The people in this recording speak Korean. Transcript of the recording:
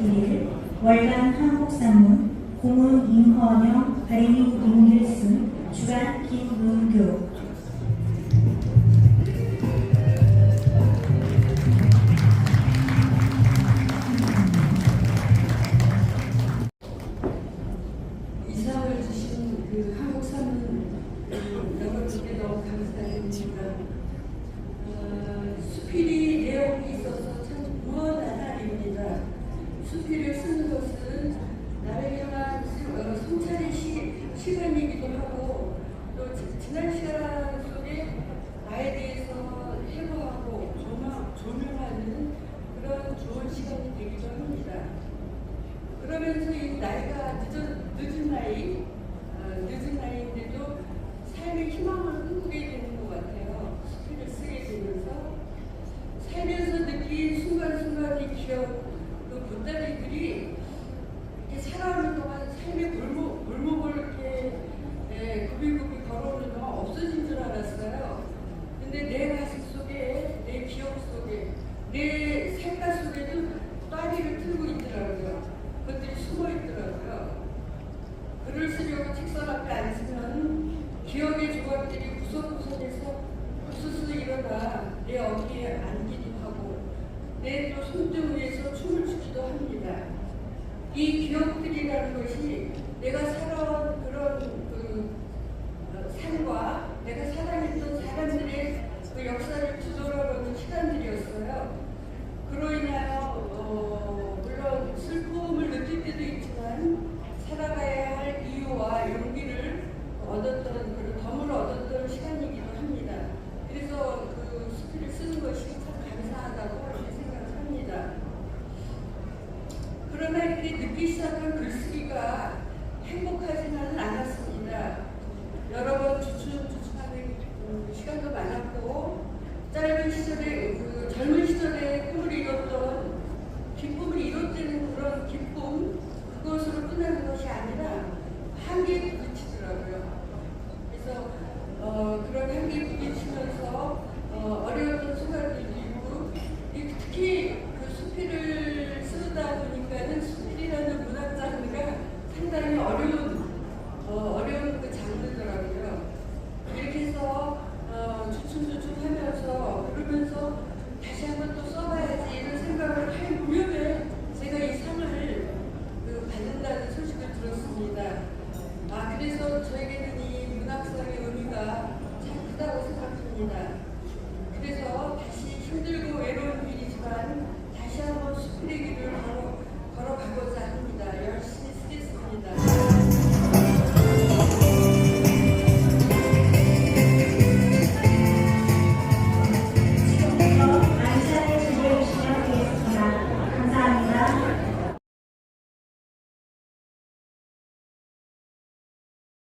9일 월간 한국산문 고문 임헌영 발행인 임길순 주간 김문교 이상을 주신 그 한국산문 이런 것 두개 너무 감사드립니다. 내가 늦은, 늦은 나이 뼈가 내 어깨에 앉기도 하고 내 또 손등 위에서 춤을 추기도 합니다. 이 기억들이라는 것이 내가 살아온 읽기 시작한 글쓰기가 행복하지는 않았습니다. two, three